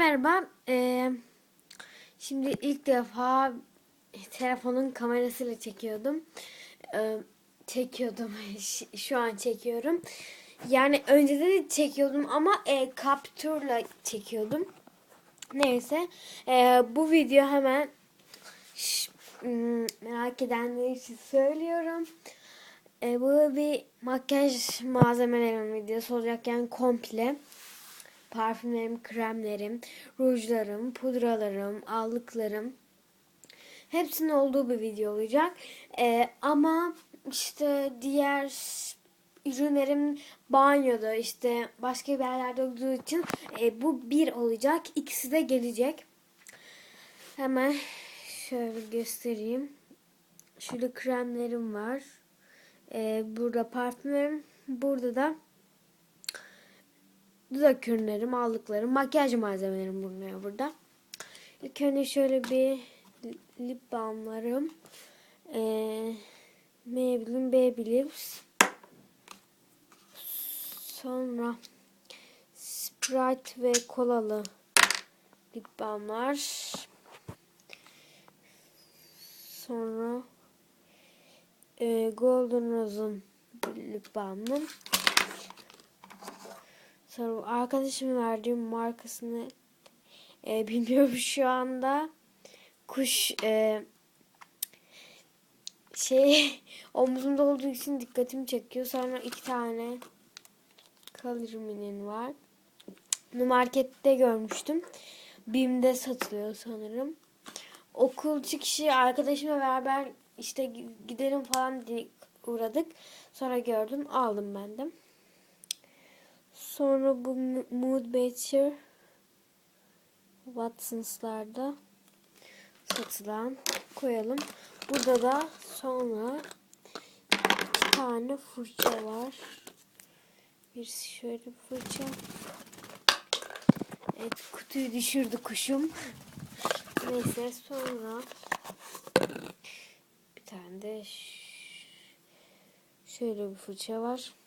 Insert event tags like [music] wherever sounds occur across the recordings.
merhaba. Ee, şimdi ilk defa telefonun kamerasıyla çekiyordum. Ee, çekiyordum. [laughs] Şu an çekiyorum. Yani önceden de çekiyordum ama e, kaptürle çekiyordum. Neyse. Ee, bu video hemen Ş- hmm, merak edenler için söylüyorum. Ee, bu bir makyaj malzemelerim videosu olacak yani komple parfümlerim, kremlerim, rujlarım, pudralarım, allıklarım hepsinin olduğu bir video olacak. Ee, ama işte diğer ürünlerim banyoda işte başka bir yerlerde olduğu için e, bu bir olacak. İkisi de gelecek. Hemen şöyle göstereyim. Şöyle kremlerim var. Ee, burada parfümlerim. Burada da dudak ürünlerim, aldıklarım, makyaj malzemelerim bulunuyor burada. İlk önce şöyle bir lip balmlarım. Ee, Maybelline Baby Lips. Sonra Sprite ve kolalı lip balmlar. Sonra e, Golden Rose'un lip balmı. Sonra arkadaşımın verdiğim markasını e, [laughs] bilmiyorum şu anda. Kuş e, şey [laughs] omzumda olduğu için dikkatimi çekiyor. Sonra iki tane Color var. Bunu markette görmüştüm. Bim'de satılıyor sanırım. Okul çıkışı arkadaşımla beraber işte gidelim falan diye uğradık. Sonra gördüm aldım ben de. Sonra bu Mood Better Watson's'larda satılan koyalım. Burada da sonra iki tane fırça var. Bir şöyle bir fırça. Evet kutuyu düşürdü kuşum. Neyse sonra bir tane de şöyle bir fırça var.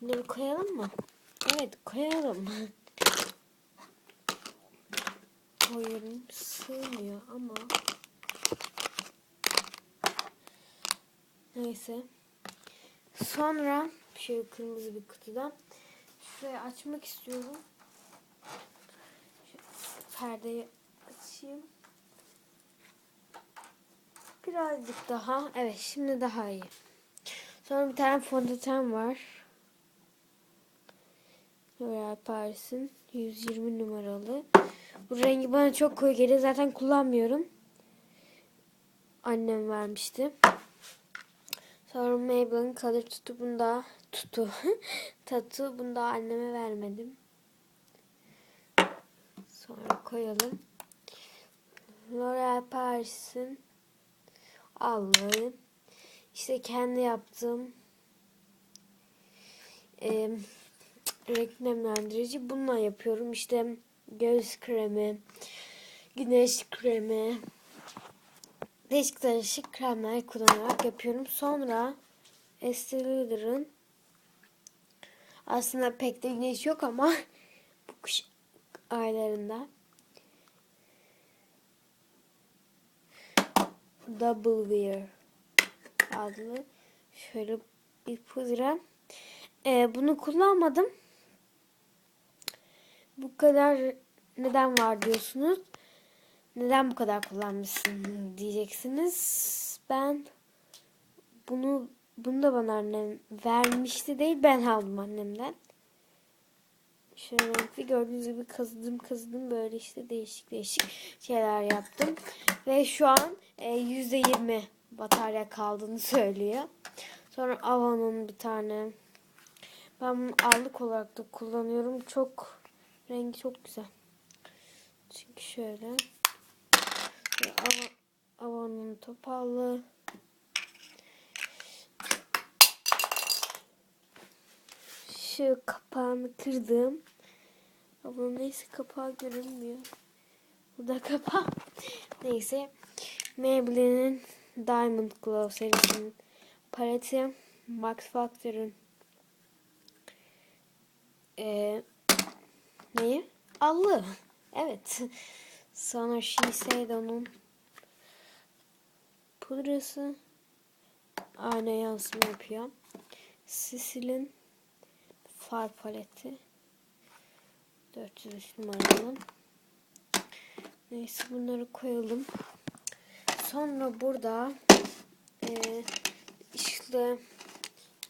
Bunları koyalım mı? Evet koyalım. Koyalım sığmıyor ama neyse. Sonra şöyle kırmızı bir kutudan şurayı açmak istiyorum. Şöyle perdeyi açayım. Birazcık daha. Evet şimdi daha iyi. Sonra bir tane fondöten var. L'Oreal Paris'in 120 numaralı. Bu rengi bana çok koyu geliyor. Zaten kullanmıyorum. Annem vermişti. Sonra Maybelline Color Tutu bunda tutu. [laughs] Tatu bunda anneme vermedim. Sonra koyalım. L'Oreal Paris'in allığı. İşte kendi yaptığım eee renk nemlendirici bununla yapıyorum. İşte göz kremi, güneş kremi, değişik değişik kremler kullanarak yapıyorum. Sonra Estee Lauder'ın aslında pek de güneş yok ama [laughs] bu kış aylarında Double Wear adlı şöyle bir pudra. Ee, bunu kullanmadım bu kadar neden var diyorsunuz. Neden bu kadar kullanmışsın diyeceksiniz. Ben bunu bunu da bana annem vermişti değil ben aldım annemden. Şöyle gördüğünüz gibi kazıdım kazıdım böyle işte değişik değişik şeyler yaptım. Ve şu an e, %20 batarya kaldığını söylüyor. Sonra Avon'un bir tane ben bunu allık olarak da kullanıyorum. Çok Rengi çok güzel. Çünkü şöyle. Av Avon'un topallı. Şu kapağını kırdım. Ama neyse kapağı görünmüyor. Bu da kapağı. [laughs] neyse. Maybelline'in Diamond Glow serisinin paleti. Max Factor'ın ee, Neyi? allı. Evet. Sonra Shiseido'nun pudrası ayna yansıma yapıyor. Sisil'in far paleti 403 numaralı. Neyse bunları koyalım. Sonra burada e, işte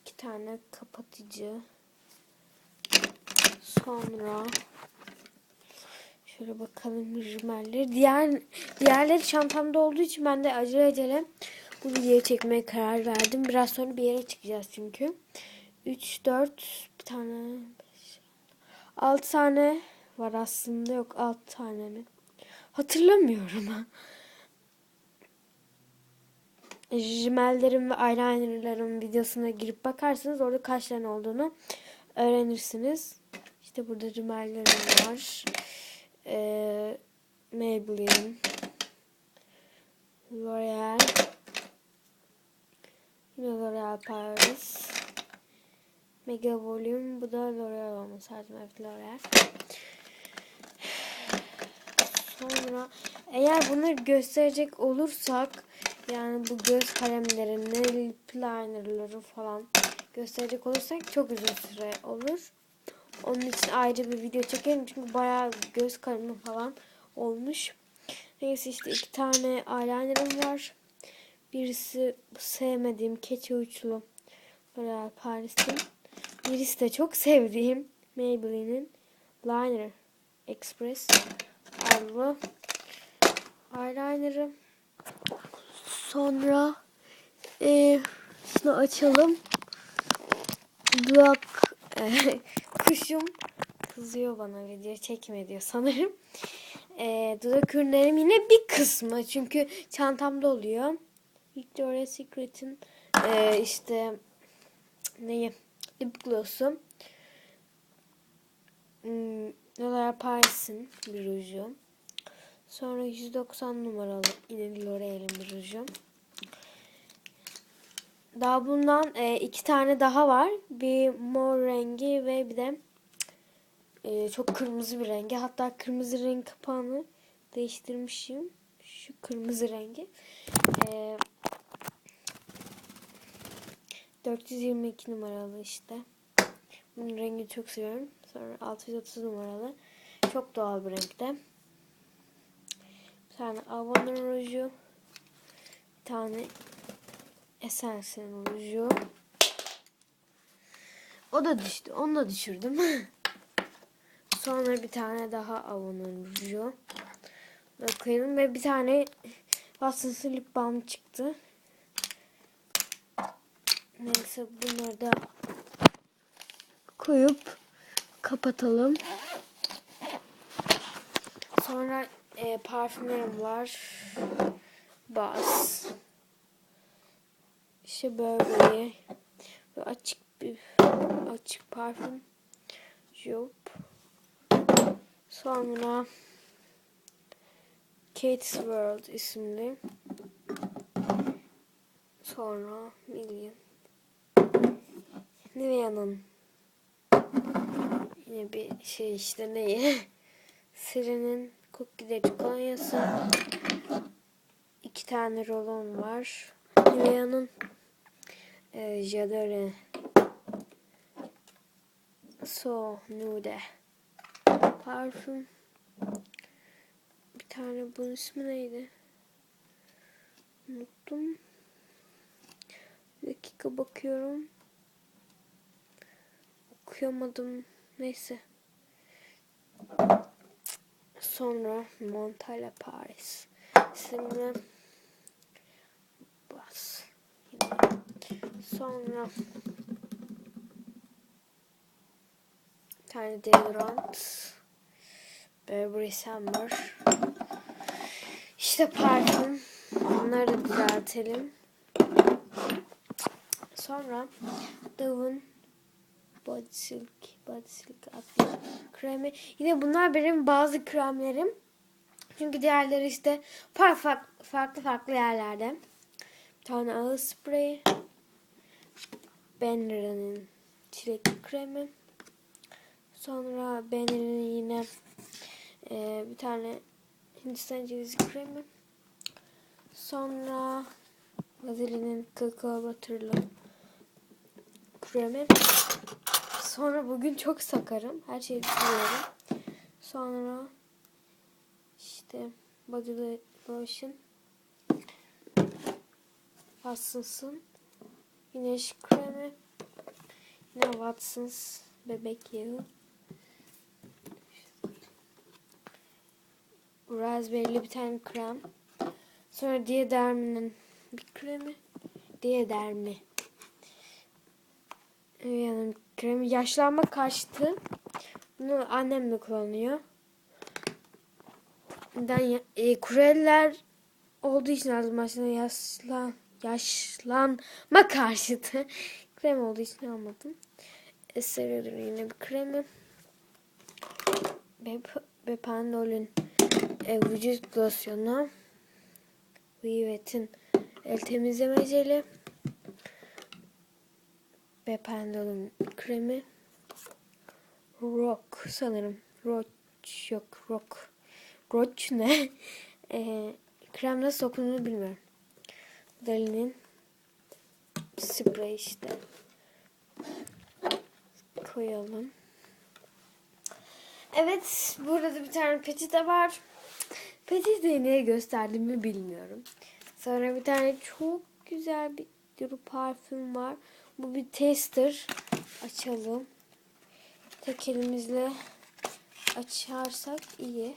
iki tane kapatıcı. Sonra şöyle bakalım rimelleri. Diğer diğerleri çantamda olduğu için ben de acele acele bu videoyu çekmeye karar verdim. Biraz sonra bir yere çıkacağız çünkü. 3 4 bir tane 5 6 tane var aslında. Yok 6 tane mi? Hatırlamıyorum. [laughs] Rimellerin ve eyelinerların videosuna girip bakarsanız orada kaç tane olduğunu öğrenirsiniz. İşte burada rimellerim var. Ee, Maybelline, L'Oreal, yine L'Oreal Paris, Mega Volume, bu da L'Oreal olması lazım. Evet L'Oreal. Sonra eğer bunları gösterecek olursak yani bu göz kalemlerini, lip linerları falan gösterecek olursak çok uzun süre olur. Onun için ayrı bir video çekelim çünkü bayağı göz kalemi falan olmuş. Neyse işte iki tane eyelinerim var. Birisi sevmediğim keçi uçlu L'Oreal Paris'in. Birisi de çok sevdiğim Maybelline'in Liner Express adlı eyeliner'ı. Sonra e, şunu açalım. Dudak e, [laughs] kuşum kızıyor bana video çekme diyor sanırım. E, dudak ürünlerim yine bir kısmı çünkü çantamda oluyor. Victoria's Secret'in e, işte neyi lip gloss'u. Hmm, L'Oreal Paris'in bir ruju. Sonra 190 numaralı yine L'Oreal'in bir ruju. Daha bundan e, iki tane daha var. Bir mor rengi ve bir de e, çok kırmızı bir rengi. Hatta kırmızı renk kapağını değiştirmişim. Şu kırmızı rengi. E, 422 numaralı işte. Bunun rengini çok seviyorum. Sonra 630 numaralı. Çok doğal bir renkte. Bir tane Avon'un ruju. Bir tane Essence'in ruju. O da düştü. Onu da düşürdüm. [laughs] Sonra bir tane daha Avon'un ruju. Bakayım ve bir tane Watson's Lip Balm çıktı. Neyse bunları da koyup kapatalım. Sonra e, parfümlerim var. Bas. İşte böyle açık bir açık parfüm. Job. Sonra Kate's World isimli. Sonra Million. Nivea'nın yine bir şey işte neyi? Siri'nin kok giderici kolonyası. İki tane rolon var. Nivea'nın e, Jadore So Nude parfüm. Bir tane bunun ismi neydi? Unuttum. Bir dakika bakıyorum. Okuyamadım. Neyse. Sonra Montale Paris. Şimdi bas. Sonra bir tane deodorant. Burberry Summer. İşte parfüm. Bunları da düzeltelim. Sonra Dove'un Body Silk, Body Silk adlı kremi. Yine bunlar benim bazı kremlerim. Çünkü diğerleri işte farklı farklı, farklı yerlerde. Bir tane ağız spreyi. Benner'ın çilekli kremi. Sonra Benner'in yine Ee, bir tane Hindistan cevizi kremi. Sonra Vazelinin kakao butterlı kremi. Sonra bugün çok sakarım. Her şeyi biliyorum. Sonra işte body lotion. Watsons'ın güneş kremi. Yine Watsons bebek yağı. Raspberry'li bir tane krem. Sonra Diadermi'nin bir kremi. Diadermi. Yani kremi yaşlanma karşıtı. Bunu annem de kullanıyor. Ya, e, kureller olduğu için lazım aslında yaşlan yaşlanma karşıtı. [laughs] Krem olduğu için almadım. E, seviyorum yine bir kremi. Ve, ve Pandol'ün e, vücut losyonu. Vivet'in el temizleme jeli. Ve Pandol'ün kremi. Rock sanırım. Roach yok. Rock. Roach ne? [laughs] e, krem nasıl okunduğunu bilmiyorum. Dali'nin sprey işte. Koyalım. Evet. Burada bir tane peçete var. Peçeteyi neye gösterdiğimi bilmiyorum. Sonra bir tane çok güzel bir duru parfüm var. Bu bir tester. Açalım. Tek elimizle açarsak iyi.